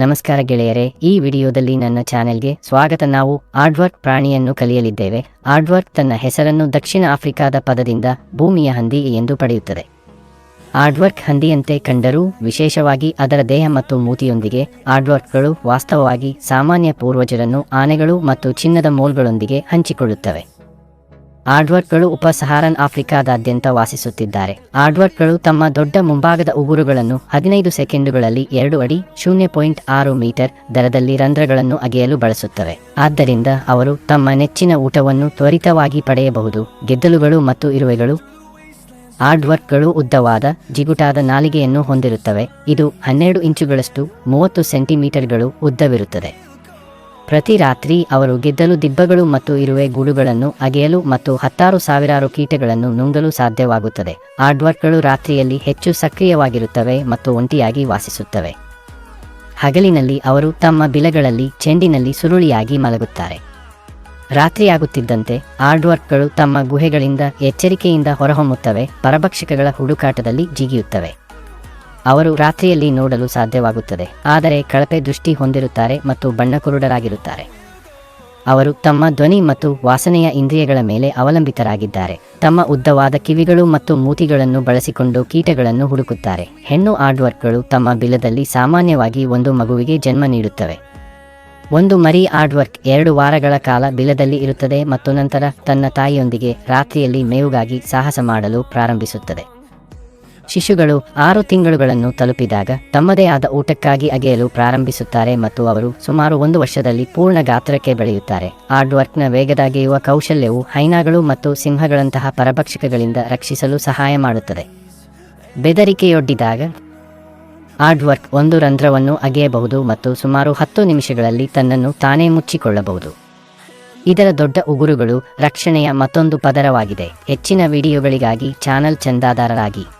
ನಮಸ್ಕಾರ ಗೆಳೆಯರೆ, ಈ ವಿಡಿಯೋದಲ್ಲಿ ನನ್ನ ಚಾನೆಲ್ಗೆ ಸ್ವಾಗತ. ನಾವು ಆಡ್ವರ್ಕ್ ಪ್ರಾಣಿಯನ್ನು ಕಲಿಯಲಿದ್ದೇವೆ. ಆಡ್ವರ್ಕ್ ತನ್ನ ಹೆಸರನ್ನು ದಕ್ಷಿಣ ಆಫ್ರಿಕಾದ ಪದದಿಂದ ಭೂಮಿಯ ಹಂದಿ ಎಂದು ಪಡೆಯುತ್ತದೆ. ಆಡ್ವರ್ಕ್ ಹಂದಿಯಂತೆ ಕಂಡರೂ ವಿಶೇಷವಾಗಿ ಅದರ ದೇಹ ಮತ್ತು ಮೂತಿಯೊಂದಿಗೆ ಆಡ್ವರ್ಕ್ಗಳು ವಾಸ್ತವವಾಗಿ ಸಾಮಾನ್ಯ ಪೂರ್ವಜರನ್ನು ಆನೆಗಳು ಮತ್ತು ಚಿನ್ನದ ಮೋಲ್ಗಳೊಂದಿಗೆ ಹಂಚಿಕೊಳ್ಳುತ್ತವೆ. ಆಡ್ವರ್ಕ್ಗಳು ಉಪಸಹಾರನ್ ಆಫ್ರಿಕಾದಾದ್ಯಂತ ವಾಸಿಸುತ್ತಿದ್ದಾರೆ. ಆರ್ಡ್ವರ್ಕ್ಗಳು ತಮ್ಮ ದೊಡ್ಡ ಮುಂಭಾಗದ ಉಗುರುಗಳನ್ನು ಹದಿನೈದು ಸೆಕೆಂಡುಗಳಲ್ಲಿ ಎರಡು ಅಡಿ, ಶೂನ್ಯ ಪಾಯಿಂಟ್ ಆರು ಮೀಟರ್ ದರದಲ್ಲಿ ರಂಧ್ರಗಳನ್ನು ಅಗೆಯಲು ಬಳಸುತ್ತವೆ. ಆದ್ದರಿಂದ ಅವರು ತಮ್ಮ ನೆಚ್ಚಿನ ಊಟವನ್ನು ತ್ವರಿತವಾಗಿ ಪಡೆಯಬಹುದು. ಗೆದ್ದಲುಗಳು ಮತ್ತು ಇರುವೆಗಳು ಆಡ್ವರ್ಕ್ಗಳು ಉದ್ದವಾದ, ಜಿಗುಟಾದ ನಾಲಿಗೆಯನ್ನು ಹೊಂದಿರುತ್ತವೆ. ಇದು ಹನ್ನೆರಡು ಇಂಚುಗಳಷ್ಟು, ಮೂವತ್ತು ಸೆಂಟಿಮೀಟರ್ಗಳು ಉದ್ದವಿರುತ್ತದೆ. ಪ್ರತಿ ರಾತ್ರಿ ಅವರು ಗೆದ್ದಲು ದಿಬ್ಬಗಳು ಮತ್ತು ಇರುವೆ ಗೂಡುಗಳನ್ನು ಅಗೆಯಲು ಮತ್ತು ಹತ್ತಾರು ಸಾವಿರಾರು ಕೀಟಗಳನ್ನು ನುಂಗಲು ಸಾಧ್ಯವಾಗುತ್ತದೆ. ಆಡ್ವರ್ಕ್ಗಳು ರಾತ್ರಿಯಲ್ಲಿ ಹೆಚ್ಚು ಸಕ್ರಿಯವಾಗಿರುತ್ತವೆ ಮತ್ತು ಒಂಟಿಯಾಗಿ ವಾಸಿಸುತ್ತವೆ. ಹಗಲಿನಲ್ಲಿ ಅವರು ತಮ್ಮ ಬಿಲಗಳಲ್ಲಿ, ಚೆಂಡಿನಲ್ಲಿ ಸುರುಳಿಯಾಗಿ ಮಲಗುತ್ತಾರೆ. ರಾತ್ರಿಯಾಗುತ್ತಿದ್ದಂತೆ ಆರ್ಡ್ವರ್ಕ್ಗಳು ತಮ್ಮ ಗುಹೆಗಳಿಂದ ಎಚ್ಚರಿಕೆಯಿಂದ ಹೊರಹೊಮ್ಮುತ್ತವೆ, ಪರಭಕ್ಷಕಗಳ ಹುಡುಕಾಟದಲ್ಲಿ ಜಿಗಿಯುತ್ತವೆ. ಅವರು ರಾತ್ರಿಯಲ್ಲಿ ನೋಡಲು ಸಾಧ್ಯವಾಗುತ್ತದೆ. ಆದರೆ ಕಳಪೆ ದೃಷ್ಟಿ ಹೊಂದಿರುತ್ತಾರೆ ಮತ್ತು ಬಣ್ಣಕುರುಡರಾಗಿರುತ್ತಾರೆ. ಅವರು ತಮ್ಮ ಧ್ವನಿ ಮತ್ತು ವಾಸನೆಯ ಇಂದ್ರಿಯಗಳ ಮೇಲೆ ಅವಲಂಬಿತರಾಗಿದ್ದಾರೆ. ತಮ್ಮ ಉದ್ದವಾದ ಕಿವಿಗಳು ಮತ್ತು ಮೂತಿಗಳನ್ನು ಬಳಸಿಕೊಂಡು ಕೀಟಗಳನ್ನು ಹುಡುಕುತ್ತಾರೆ. ಹೆಣ್ಣು ಆಡ್ವರ್ಕ್ಗಳು ತಮ್ಮ ಬಿಲದಲ್ಲಿ ಸಾಮಾನ್ಯವಾಗಿ ಒಂದು ಮಗುವಿಗೆ ಜನ್ಮ ನೀಡುತ್ತವೆ. ಒಂದು ಮರಿ ಆಡ್ವರ್ಕ್ ಎರಡು ವಾರಗಳ ಕಾಲ ಬಿಲದಲ್ಲಿ ಇರುತ್ತದೆ ಮತ್ತು ನಂತರ ತನ್ನ ತಾಯಿಯೊಂದಿಗೆ ರಾತ್ರಿಯಲ್ಲಿ ಮೇವುಗಾಗಿ ಸಾಹಸ ಮಾಡಲು ಪ್ರಾರಂಭಿಸುತ್ತದೆ. ಶಿಶುಗಳು ಆರು ತಿಂಗಳುಗಳನ್ನು ತಲುಪಿದಾಗ ತಮ್ಮದೇ ಆದ ಊಟಕ್ಕಾಗಿ ಅಗೆಯಲು ಪ್ರಾರಂಭಿಸುತ್ತಾರೆ ಮತ್ತು ಅವರು ಸುಮಾರು ಒಂದು ವರ್ಷದಲ್ಲಿ ಪೂರ್ಣ ಗಾತ್ರಕ್ಕೆ ಬೆಳೆಯುತ್ತಾರೆ. ಆಡ್ವರ್ಕ್ನ ವೇಗದ ಅಗೆಯುವ ಕೌಶಲ್ಯವು ಹೈನಾಗಳು ಮತ್ತು ಸಿಂಹಗಳಂತಹ ಪರಭಕ್ಷಕಗಳಿಂದ ರಕ್ಷಿಸಲು ಸಹಾಯ ಮಾಡುತ್ತದೆ. ಬೆದರಿಕೆಯೊಡ್ಡಿದಾಗ ಆಡ್ವರ್ಕ್ ಒಂದು ರಂಧ್ರವನ್ನು ಅಗೆಯಬಹುದು ಮತ್ತು ಸುಮಾರು ಹತ್ತು ನಿಮಿಷಗಳಲ್ಲಿ ತನ್ನನ್ನು ತಾನೇ ಮುಚ್ಚಿಕೊಳ್ಳಬಹುದು. ಇದರ ದೊಡ್ಡ ಉಗುರುಗಳು ರಕ್ಷಣೆಯ ಮತ್ತೊಂದು ಪದರವಾಗಿದೆ. ಹೆಚ್ಚಿನ ವಿಡಿಯೋಗಳಿಗಾಗಿ ಚಾನಲ್ ಚಂದಾದಾರರಾಗಿ.